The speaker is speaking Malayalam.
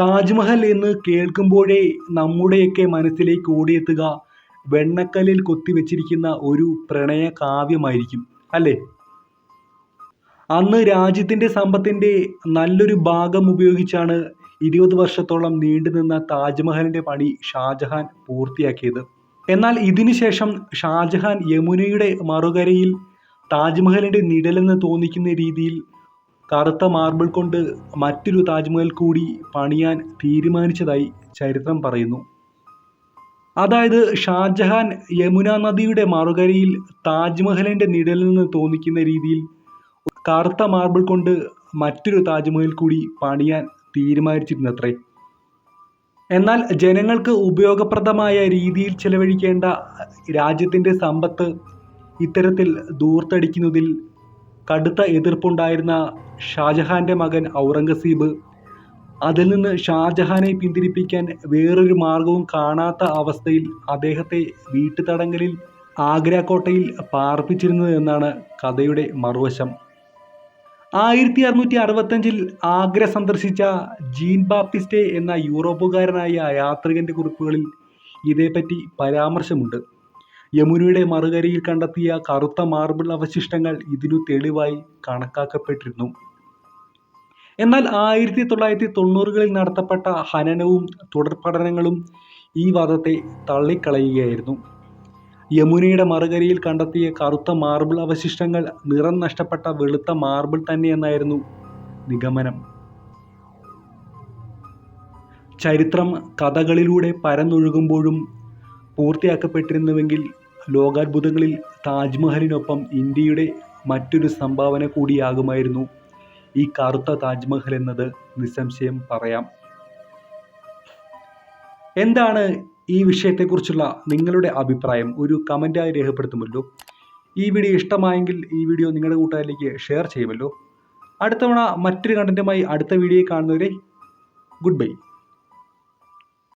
താജ്മഹൽ എന്ന് കേൾക്കുമ്പോഴേ നമ്മുടെയൊക്കെ മനസ്സിലേക്ക് ഓടിയെത്തുക. വെണ്ണക്കല്ലിൽ കൊത്തിവെച്ചിരിക്കുന്ന ഒരു പ്രണയ കാവ്യമായിരിക്കും അല്ലേ? അന്ന് രാജ്യത്തിന്റെ സമ്പത്തിന്റെ നല്ലൊരു ഭാഗം ഉപയോഗിച്ചാണ് ഇരുപത് വർഷത്തോളം നീണ്ടുനിന്ന താജ്മഹലിന്റെ പണി ഷാജഹാൻ പൂർത്തിയാക്കിയത്. എന്നാൽ ഇതിനുശേഷം ഷാജഹാൻ യമുനയുടെ മറുകരയിൽ താജ്മഹലിന്റെ നിഴലെന്ന് തോന്നിക്കുന്ന രീതിയിൽ കറുത്ത മാർബിൾ കൊണ്ട് മറ്റൊരു താജ്മഹൽ കൂടി പണിയാൻ തീരുമാനിച്ചതായി ചരിത്രം പറയുന്നു. അതായത് ഷാജഹാൻ യമുന നദിയുടെ മറുകരയിൽ താജ്മഹലിന്റെ നിഴലിൽ നിന്ന് തോന്നിക്കുന്ന രീതിയിൽ കറുത്ത മാർബിൾ കൊണ്ട് മറ്റൊരു താജ്മഹൽ കൂടി പണിയാൻ തീരുമാനിച്ചിരുന്നത്രേ. എന്നാൽ ജനങ്ങൾക്ക് ഉപയോഗപ്രദമായ രീതിയിൽ ചെലവഴിക്കേണ്ട രാജ്യത്തിന്റെ സമ്പത്ത് ഇത്തരത്തിൽ ദൂർത്തടിക്കുന്നതിൽ കടുത്ത എതിർപ്പുണ്ടായിരുന്ന ഷാജഹാന്റെ മകൻ ഔറംഗസീബ് അതിൽ നിന്ന് ഷാജഹാനെ പിന്തിരിപ്പിക്കാൻ വേറൊരു മാർഗവും കാണാത്ത അവസ്ഥയിൽ അദ്ദേഹത്തെ വീട്ടുതടങ്കലിൽ ആഗ്ര കോട്ടയിൽ പാർപ്പിച്ചിരുന്നത് എന്നാണ് കഥയുടെ മറുവശം. ആയിരത്തി അറുന്നൂറ്റി അറുപത്തഞ്ചിൽ ആഗ്ര സന്ദർശിച്ച ജീൻ ബാപ്റ്റിസ്റ്റെ എന്ന യൂറോപ്പുകാരനായ യാത്രികന്റെ കുറിപ്പുകളിൽ ഇതേപ്പറ്റി പരാമർശമുണ്ട്. യമുനയുടെ മറുകരയിൽ കണ്ടെത്തിയ കറുത്ത മാർബിൾ അവശിഷ്ടങ്ങൾ ഇതിനു തെളിവായി കണക്കാക്കപ്പെട്ടിരുന്നു. എന്നാൽ ആയിരത്തി തൊള്ളായിരത്തി തൊണ്ണൂറുകളിൽ നടത്തപ്പെട്ട ഹനനവും തുടർ പഠനങ്ങളും ഈ വാദത്തെ തള്ളിക്കളയുകയായിരുന്നു. യമുനയുടെ മറുകരയിൽ കണ്ടെത്തിയ കറുത്ത മാർബിൾ അവശിഷ്ടങ്ങൾ നിറം നഷ്ടപ്പെട്ട വെളുത്ത മാർബിൾ തന്നെയെന്നായിരുന്നു നിഗമനം. ചരിത്രം കഥകളിലൂടെ പരന്നൊഴുകുമ്പോഴും പൂർത്തിയാക്കപ്പെട്ടിരുന്നുവെങ്കിൽ ലോകാത്ഭുതങ്ങളിൽ താജ്മഹലിനൊപ്പം ഇന്ത്യയുടെ മറ്റൊരു സംഭാവന കൂടിയാകുമായിരുന്നു. ഈ കറുത്ത താജ്മഹൽ എന്നത് നിസ്സംശയം പറയാം. എന്താണ് ഈ വിഷയത്തെക്കുറിച്ചുള്ള നിങ്ങളുടെ അഭിപ്രായം? ഒരു കമന്റായി രേഖപ്പെടുത്തുമല്ലോ. ഈ വീഡിയോ ഇഷ്ടമായെങ്കിൽ ഈ വീഡിയോ നിങ്ങളുടെ കൂട്ടുകാരിലേക്ക് ഷെയർ ചെയ്യുമല്ലോ. അടുത്തവണ മറ്റൊരു കണ്ടന്റുമായി അടുത്ത വീഡിയോ കാണുന്നവരെ ഗുഡ് ബൈ.